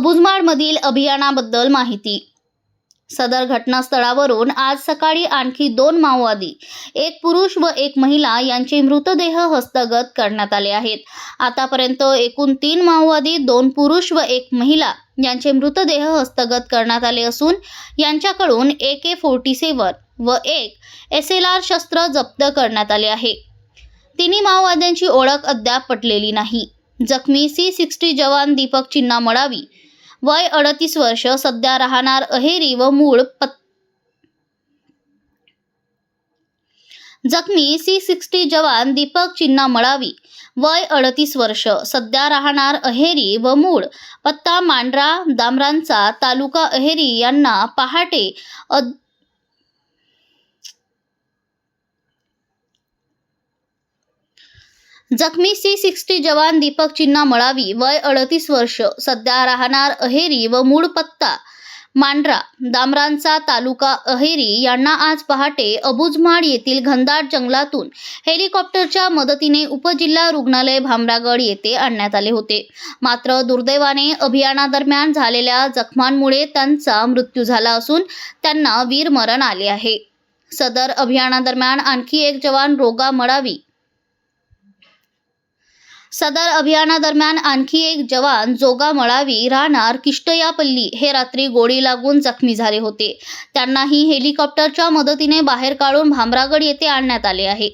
अबुजमाडमधील अभियानाबद्दल माहिती. सदर घटनास्थळावरून आज सकाळी आणखी दोन माओवादी एक पुरुष व एक महिला यांचे मृतदेह हस्तगत करण्यात आले आहेत. आतापर्यंत एकूण तीन माओवादी दोन पुरुष व एक महिला यांचे मृतदेह हस्तगत करण्यात आले असून यांच्याकडून ए के फोर्टी सेवन व एक एस एल आर शस्त्र जप्त करण्यात आले आहे. तिन्ही माओवाद्यांची ओळख अद्याप पटलेली नाही. जखमी सी सिक्स्टी जवान दीपक चिन्ना मडावी वय अडतीस वर्ष सध्या राहणार अहेरी व मूळ पत् जखमी सी सिक्स्टी जवान दीपक चिन्ना मळावी. वय अडतीस वर्ष सध्या राहणार अहेरी व मूळ पत्ता मांढरा दामरांचा तालुका अहेरी यांना पहाटे अद जखमी सी सिक्स्टी जवान दीपक चिन्ना मळावी वय अडतीस वर्ष. सध्या राहणार अहेरी व मूळ पत्ता मांढरा दामरांचा तालुका अहेरी. यांना आज पहाटे अबुजमाड येथील घनदाट जंगलातून हेलिकॉप्टरच्या मदतीने उपजिल्हा रुग्णालय भामरागड येथे आणण्यात आले होते. मात्र दुर्दैवाने अभियानादरम्यान झालेल्या जखमांमुळे त्यांचा मृत्यू झाला असून त्यांना वीरमरण आले आहे. सदर अभियानादरम्यान आणखी एक जवान रोगा मळावी. सदर अभियानादरम्यान आणखी एक जवान जोगा मळावी राहणार किष्टयापल्ली हे रात्री गोळी लागून जखमी झाले होते. त्यांनाही हेलिकॉप्टरच्या मदतीने बाहेर काढून भामरागड येथे आणण्यात आले आहे.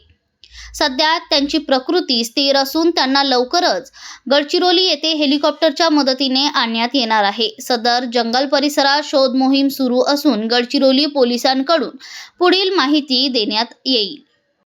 सध्या त्यांची प्रकृती स्थिर असून त्यांना लवकरच गडचिरोली येथे हेलिकॉप्टरच्या मदतीने आणण्यात येणार आहे. सदर जंगल परिसरात शोध मोहीम सुरू असून गडचिरोली पोलिसांकडून पुढील माहिती देण्यात येईल.